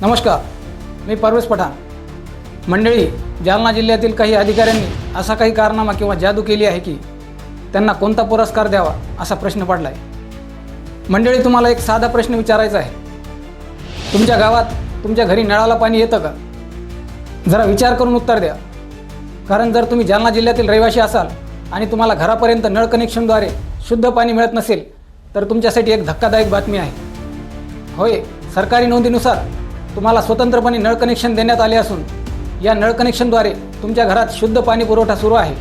नमस्कार मी परवेश पठाण. मंडळी जालना जिल्ह्यातील काही अधिकाऱ्यांनी असा काही कारनामा किंवा जादू केली आहे की त्यांना कोणता पुरस्कार द्यावा असा प्रश्न पडला आहे मंडळी तुम्हाला एक साधा प्रश्न विचारायचा आहे. तुमच्या गावात तुमच्या घरी नळाला पाणी येतं का? जरा विचार करून उत्तर द्या. कारण जर तुम्ही जालना जिल्ह्यातील रहिवासी असाल आणि तुम्हाला घरापर्यंत नळ कनेक्शनद्वारे शुद्ध पाणी मिळत नसेल तर तुमच्यासाठी एक धक्कादायक बातमी आहे. होय सरकारी नोंदीनुसार तुम्हाला स्वतंत्रपणे नळ कनेक्शन देण्यात आले असून या नळ कनेक्शनद्वारे तुमच्या घरात शुद्ध पाणी पुरवठा सुरू आहे.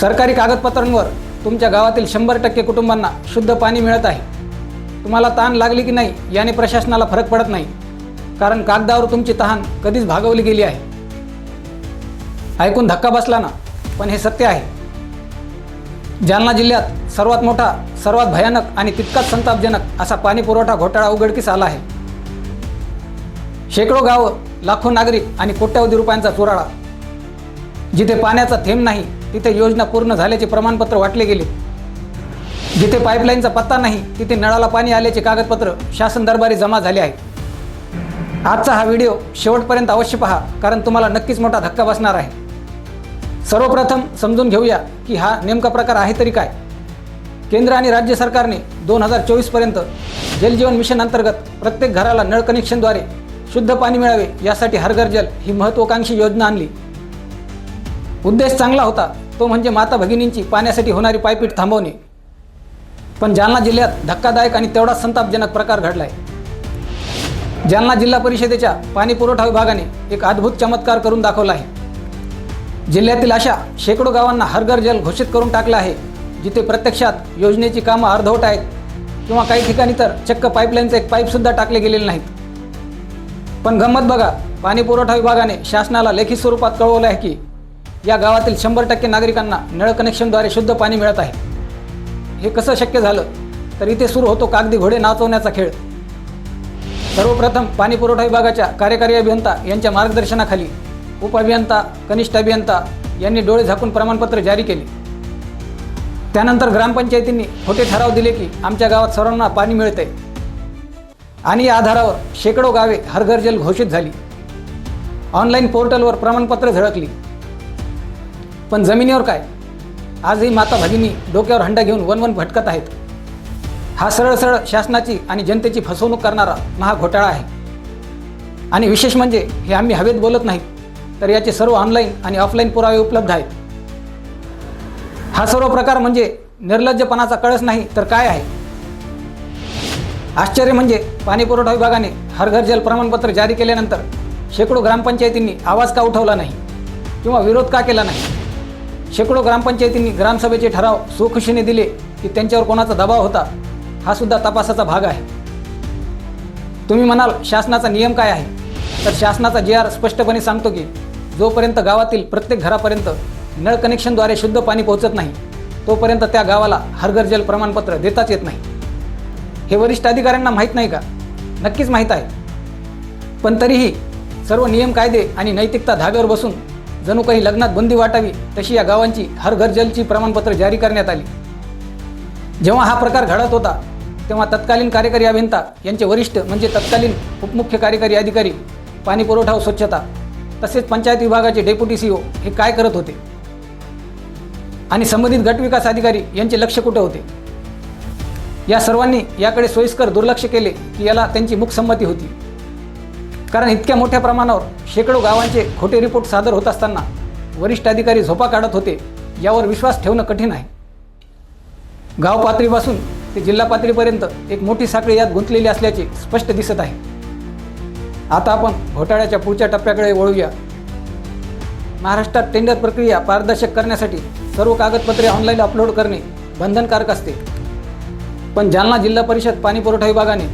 सरकारी कागदपत्रांवर तुमच्या गावातील शंभर टक्के कुटुंबांना शुद्ध पाणी मिळत आहे. तुम्हाला ताण लागली की नाही याने प्रशासनाला फरक पडत नाही. कारण कागदावर तुमची तहान कधीच भागवली गेली आहे. ऐकून धक्का बसला ना पण हे सत्य आहे. जालना जिल्ह्यात सर्वात मोठा सर्वात भयानक आणि तितकाच संतापजनक असा पाणी पुरवठा घोटाळा उघडकीस आला आहे. शेकडो गावं लाखो नागरिक आणि कोट्यावधी रुपयांचा चुराळा. जिथे पाण्याचा थेंब नाही तिथे योजना पूर्ण झाल्याचे प्रमाणपत्र वाटले गेले. जिथे पाईपलाईनचा पत्ता नाही तिथे नळाला पाणी आल्याचे कागदपत्र शासन दरबारी जमा झाले आहे. आजचा हा व्हिडिओ शेवटपर्यंत अवश्य पहा कारण तुम्हाला नक्कीच मोठा धक्का बसणार आहे. सर्वप्रथम समजून घेऊया की हा नेमका प्रकार आहे तरी काय. केंद्र आणि राज्य सरकारने दोन हजार चोवीसपर्यंत जलजीवन मिशन अंतर्गत प्रत्येक घराला नळ कनेक्शनद्वारे शुद्ध पाणी मिळावे यासाठी हरघर जल ही महत्त्वाकांक्षी योजना आणली. उद्देश चांगला होता तो म्हणजे माता भगिनींची पाण्यासाठी होणारी पायपीट थांबवणे. पण जालना जिल्ह्यात धक्कादायक आणि तेवढाच संतापजनक प्रकार घडला आहे जालना जिल्हा परिषदेच्या पाणी पुरवठा विभागाने एक अद्भुत चमत्कार करून दाखवला आहे. जिल्ह्यातील अशा शेकडो गावांना हरघर जल घोषित करून टाकलं आहे जिथे प्रत्यक्षात योजनेची कामं अर्धवट आहेत किंवा काही ठिकाणी तर चक्क पाईपलाईनचं एक पाईपसुद्धा टाकले गेलेले नाहीत. पण गंमत बघा पाणी पुरवठा विभागाने शासनाला लेखी स्वरूपात कळवलं आहे की या गावातील शंभर टक्के नागरिकांना नळ कनेक्शनद्वारे शुद्ध पाणी मिळत आहे. हे कसं शक्य झालं? तर इथे सुरू होतो कागदी घोडे नाचवण्याचा खेळ. सर्वप्रथम पाणी पुरवठा विभागाच्या कार्यकारी अभियंता यांच्या मार्गदर्शनाखाली उपअभियंता कनिष्ठ अभियंता यांनी डोळे झाकून प्रमाणपत्र जारी केले. त्यानंतर ग्रामपंचायतींनी खोटे ठराव दिले की आमच्या गावात सर्वांना पाणी मिळते आणि या आधारावर शेकडो गावे हरघर जल घोषित झाली. ऑनलाईन पोर्टलवर प्रमाणपत्र झळकली. पण जमिनीवर काय? आजही माता भगिनी डोक्यावर हंडा घेऊन वनवन भटकत आहेत. हा सरळ सरळ शासनाची आणि जनतेची फसवणूक करणारा महाघोटाळा आहे. आणि विशेष म्हणजे हे आम्ही हवेत बोलत नाही तर याचे सर्व ऑनलाईन आणि ऑफलाईन पुरावे उपलब्ध आहेत. हा सर्व प्रकार म्हणजे निर्लज्जपणाचा कळस नाही तर काय आहे? आश्चर्य म्हणजे पाणी पुरवठा विभागाने हरघर जल प्रमाणपत्र जारी केल्यानंतर शेकडो ग्रामपंचायतींनी आवाज का उठवला नाही? किंवा विरोध का केला नाही? शेकडो ग्रामपंचायतींनी ग्रामसभेचे ठराव सुखुशीने दिले की त्यांच्यावर कोणाचा दबाव होता हा सुद्धा तपासाचा भाग आहे. तुम्ही म्हणाल शासनाचा नियम काय आहे? तर शासनाचा जे आर स्पष्टपणे सांगतो की जोपर्यंत गावातील प्रत्येक घरापर्यंत नळ कनेक्शनद्वारे शुद्ध पाणी पोहोचत नाही तोपर्यंत त्या गावाला हरघर जल प्रमाणपत्र देताच येत नाही. हे वरिष्ठ अधिकाऱ्यांना माहीत नाही का? नक्कीच माहीत आहे. पण तरीही सर्व नियम कायदे आणि नैतिकता धाब्यावर बसून जणू काही लग्नात बंदी वाटावी तशी या गावांची हर घर जलची प्रमाणपत्र जारी करण्यात आली. जेव्हा हा प्रकार घडत होता तेव्हा तत्कालीन कार्यकारी अभियंता यांचे वरिष्ठ म्हणजे तत्कालीन उपमुख्य कार्यकारी अधिकारी पाणी पुरवठा व स्वच्छता तसेच पंचायत विभागाचे डेप्युटी सीओ हे काय करत होते? आणि संबंधित गटविकास अधिकारी यांचे लक्ष कुठे होते? या सर्वांनी याकडे सोयीस्कर दुर्लक्ष केले की याला त्यांची मुखसंमती होती. कारण इतक्या मोठ्या प्रमाणावर शेकडो गावांचे खोटे रिपोर्ट सादर होत असताना वरिष्ठ अधिकारी झोपा काढत होते यावर विश्वास ठेवणं कठीण आहे. गाव पातळीपासून ते जिल्हा पातळीपर्यंत एक मोठी साखळी यात गुंतलेली असल्याचे स्पष्ट दिसत आहे. आता आपण घोटाळ्याच्या पुढच्या टप्प्याकडे वळूया. महाराष्ट्रात टेंडर प्रक्रिया पारदर्शक करण्यासाठी सर्व कागदपत्रे ऑनलाईन अपलोड करणे बंधनकारक असते. पण जालना जिल्हा परिषद पाणी पुरवठा विभागाने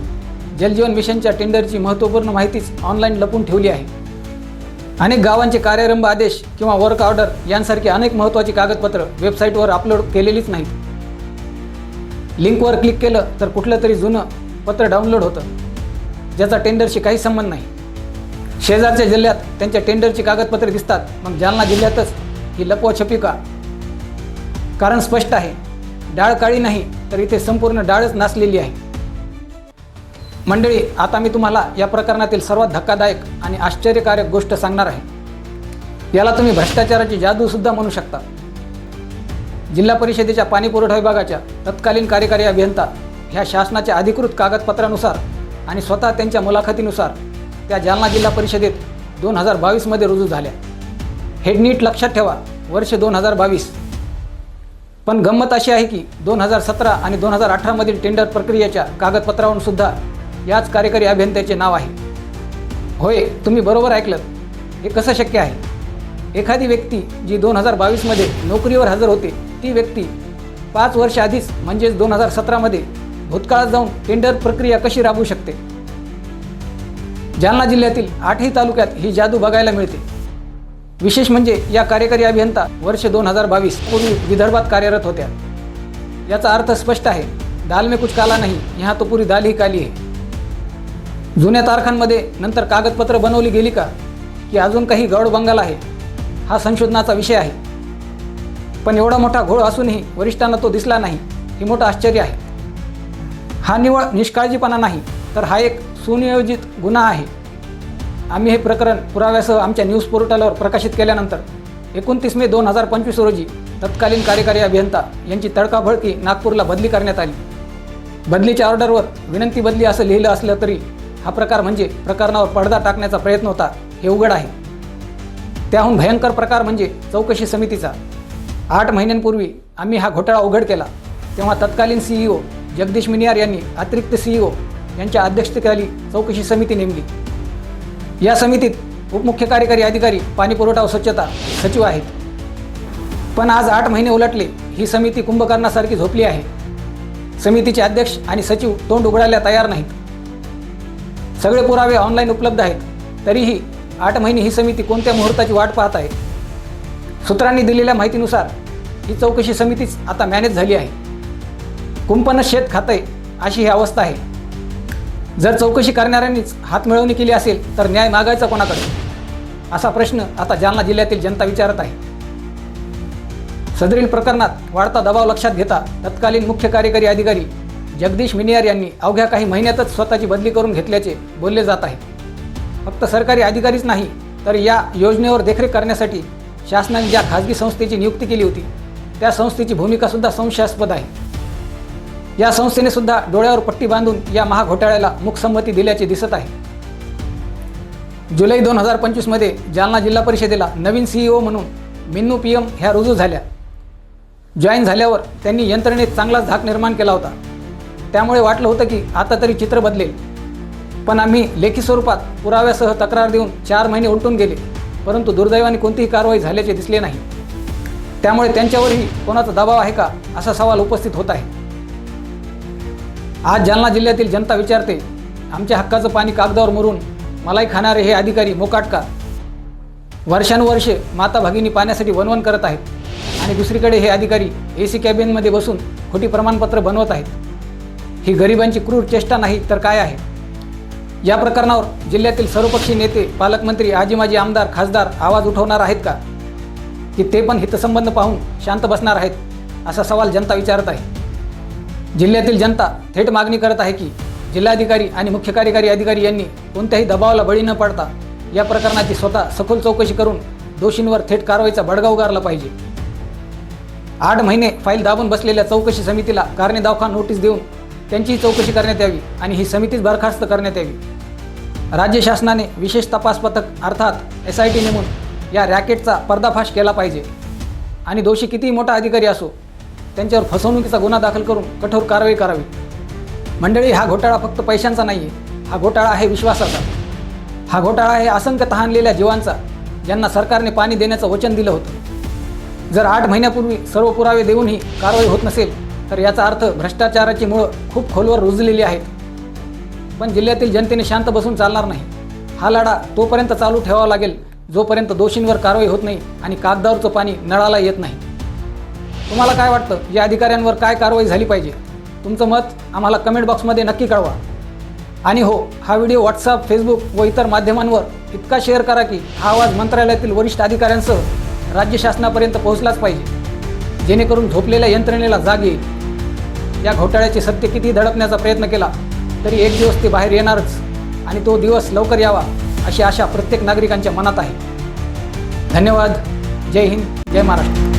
जलजीवन मिशनच्या टेंडरची महत्त्वपूर्ण माहितीच ऑनलाईन लपून ठेवली आहे. अनेक गावांचे कार्यारंभ आदेश किंवा वर्क ऑर्डर यांसारखी अनेक महत्त्वाची कागदपत्र वेबसाईटवर अपलोड केलेलीच नाहीत. लिंकवर क्लिक केलं तर कुठलं तरी जुनं पत्र डाउनलोड होतं. ज्याचा टेंडरशी काही संबंध नाही. शेजारच्या जिल्ह्यात त्यांच्या टेंडरची कागदपत्रे दिसतात. मग जालना जिल्ह्यातच ही लपवाछपी का? कारण स्पष्ट आहे डाळ काळी नाही तर इथे संपूर्ण डाळच नासलेली आहे. मंडळी आता मी तुम्हाला या प्रकरणातील सर्वात धक्कादायक आणि आश्चर्यकारक गोष्ट सांगणार आहे. याला तुम्ही भ्रष्टाचाराची जादूसुद्धा म्हणू शकता. जिल्हा परिषदेच्या पाणी पुरवठा विभागाच्या तत्कालीन कार्यकारी अभियंता ह्या शासनाच्या अधिकृत कागदपत्रानुसार आणि स्वतः त्यांच्या मुलाखतीनुसार त्या जालना जिल्हा परिषदेत दोन हजार बावीसमध्ये रुजू झाल्या. हे नीट लक्षात ठेवा वर्ष दोन हजार बावीस पण गंमत अशी आहे की दोन हजार सतरा आणि दोन हजार अठरामधील टेंडर प्रक्रियेच्या कागदपत्रावरून सुद्धा याच कार्यकारी अभियंत्याचे नाव आहे. होय तुम्ही बरोबर ऐकलं हे कसं शक्य आहे? एखादी व्यक्ती जी दोन हजार बावीसमध्ये नोकरीवर हजर होते ती व्यक्ती पाच वर्ष आधीच म्हणजेच दोन हजार सतरामध्ये भूतकाळात जाऊन टेंडर प्रक्रिया कशी राबवू शकते? जालना जिल्ह्यातील आठही तालुक्यात ही जादू बघायला मिळते. विशेष म्हणजे या कार्यकारी अभियंता वर्ष दोन हजार बावीस पूर्वी विदर्भात कार्यरत होत्या. याचा अर्थ स्पष्ट आहे दाल में कुछ काला नाही यहाँ तो पुरी दाल ही काली आहे जुन्या तारखांमध्ये नंतर कागदपत्र बनवली गेली का की अजून काही गौड बंगाल आहे हा संशोधनाचा विषय आहे. पण एवढा मोठा घोळ असूनही वरिष्ठांना तो दिसला नाही हे मोठं आश्चर्य आहे. हा निवळ निष्काळजीपणा नाही तर हा एक सुनियोजित गुन्हा आहे. आम्ही हे प्रकरण पुराव्यासह आमच्या न्यूज पोर्टलवर प्रकाशित केल्यानंतर एकोणतीस मे दोन हजार पंचवीस रोजी तत्कालीन कार्यकारी अभियंता यांची तडकाभडकी नागपूरला बदली करण्यात आली. बदलीच्या ऑर्डरवर विनंती बदली असं लिहिलं असलं तरी हा प्रकार म्हणजे प्रकरणावर पडदा टाकण्याचा प्रयत्न होता हे उघड आहे. त्याहून भयंकर प्रकार म्हणजे चौकशी समितीचा. आठ महिन्यांपूर्वी आम्ही हा घोटाळा उघड केला. तेव्हा तत्कालीन सीईओ जगदीश मिनियार यांनी अतिरिक्त सीईओ यांच्या अध्यक्षतेखाली चौकशी समिती नेमली. या समितीत उपमुख्य कार्यकारी अधिकारी पाणी पुरवठा व स्वच्छता सचिव आहेत. पण आज आठ महिने उलटले ही समिती कुंभकर्णासारखी झोपली आहे. समितीचे अध्यक्ष आणि सचिव तोंड उघडायला तयार नाहीत. सगळे पुरावे ऑनलाईन उपलब्ध आहेत. तरीही आठ महिने ही समिती कोणत्या मुहूर्ताची वाट पाहत आहे? सूत्रांनी दिलेल्या माहितीनुसार ही चौकशी समितीच आता मॅनेज झाली आहे. कुंपनं शेत खातंय अशी ही अवस्था आहे. जर चौकशी करणाऱ्यांनीच हातमिळवणी केली असेल तर न्याय मागायचा कोणाकडे? असा प्रश्न आता जालना जिल्ह्यातील जनता विचारत आहे. सदरील प्रकरणात वाढता दबाव लक्षात घेता तत्कालीन मुख्य कार्यकारी अधिकारी जगदीश मिनियार यांनी अवघ्या काही महिन्यातच स्वतःची बदली करून घेतल्याचे बोलले जात आहे. फक्त सरकारी अधिकारीच नाही तर या योजनेवर देखरेख करण्यासाठी शासनाने ज्या खाजगी संस्थेची नियुक्ती केली होती त्या संस्थेची भूमिकासुद्धा संशयास्पद आहे. या संस्थेने सुद्धा डोळ्यावर पट्टी बांधून या महाघोटाळ्याला मुखसंमती दिल्याचे दिसत आहे. जुलै दोन हजार पंचवीसमध्ये जालना जिल्हा परिषदेला नवीन सीईओ म्हणून मिन्नू पी एम ह्या रुजू झाल्या. जॉईन झाल्यावर त्यांनी यंत्रणेत चांगलाच धाक निर्माण केला होता. त्यामुळे वाटलं होतं की आता तरी चित्र बदलेल. पण आम्ही लेखी स्वरूपात पुराव्यासह तक्रार देऊन चार महिने उलटून गेले. परंतु दुर्दैवाने कोणतीही कारवाई झाल्याचे दिसले नाही. त्यामुळे त्यांच्यावरही कोणाचा दबाव आहे का असा सवाल उपस्थित होत आहे. आज जालना जिल्ह्यातील जनता विचारते आमच्या हक्काचं पाणी कागदावर मरून मलाई खाणारे हे अधिकारी मोकाटका. वर्षानुवर्षे माता भगिनी पाण्यासाठी वनवन करत आहेत आणि दुसरीकडे हे अधिकारी ए सी कॅबिनमध्ये बसून खोटी प्रमाणपत्र बनवत आहेत. ही गरिबांची क्रूर चेष्टा नाही तर काय आहे? या प्रकरणावर जिल्ह्यातील सर्वपक्षीय नेते पालकमंत्री आजी माजी आमदार खासदार आवाज उठवणार आहेत का? की ते पण हितसंबंध पाहून शांत बसणार आहेत असा सवाल जनता विचारत आहे. जिल्ह्यातील जनता थेट मागणी करत आहे की जिल्हाधिकारी आणि मुख्य कार्यकारी अधिकारी यांनी कोणत्याही दबावाला बळी न पडता या प्रकरणाची स्वतः सखोल चौकशी करून दोषींवर थेट कारवाईचा बडगा उगारला पाहिजे. आठ महिने फाईल दाबून बसलेल्या चौकशी समितीला कारणे दावखा नोटीस देऊन त्यांचीही चौकशी करण्यात यावी आणि ही समितीच बरखास्त करण्यात यावी. राज्य शासनाने विशेष तपास पथक अर्थात एस आय टी नेमून या रॅकेटचा पर्दाफाश केला पाहिजे. आणि दोषी कितीही मोठा अधिकारी असो त्यांच्यावर फसवणुकीचा गुन्हा दाखल करून कठोर कारवाई करावी. मंडळी हा घोटाळा फक्त पैशांचा नाही आहे हा घोटाळा आहे विश्वासाचा. हा घोटाळा आहे असंख्य तहानलेल्या जीवांचा ज्यांना सरकारने पाणी देण्याचं वचन दिलं होतं. जर आठ महिन्यापूर्वी सर्व पुरावे देऊनही कारवाई होत नसेल तर याचा अर्थ भ्रष्टाचाराची मुळं खूप खोलवर रुजलेली आहेत. पण जिल्ह्यातील जनतेने शांत बसून चालणार नाही. हा लढा तोपर्यंत चालू ठेवावा लागेल जोपर्यंत दोषींवर कारवाई होत नाही आणि कागदावरचं पाणी नळाला येत नाही. तुम्हाला काय वाटतं? या अधिकाऱ्यांवर काय कारवाई झाली पाहिजे? तुमचं मत आम्हाला कमेंट बॉक्समध्ये नक्की कळवा. आणि हो हा व्हिडिओ व्हॉट्सअप फेसबुक व इतर माध्यमांवर इतका शेअर करा की हा आवाज मंत्रालयातील वरिष्ठ अधिकाऱ्यांसह राज्य शासनापर्यंत पोहोचलाच पाहिजे. जेणेकरून झोपलेल्या यंत्रणेला जाग येईल. या घोटाळ्याचे सत्य किती धडपण्याचा प्रयत्न केला तरी एक दिवस ते बाहेर येणारच आणि तो दिवस लवकर यावा अशी आशा प्रत्येक नागरिकांच्या मनात आहे. धन्यवाद. जय हिंद. जय महाराष्ट्र.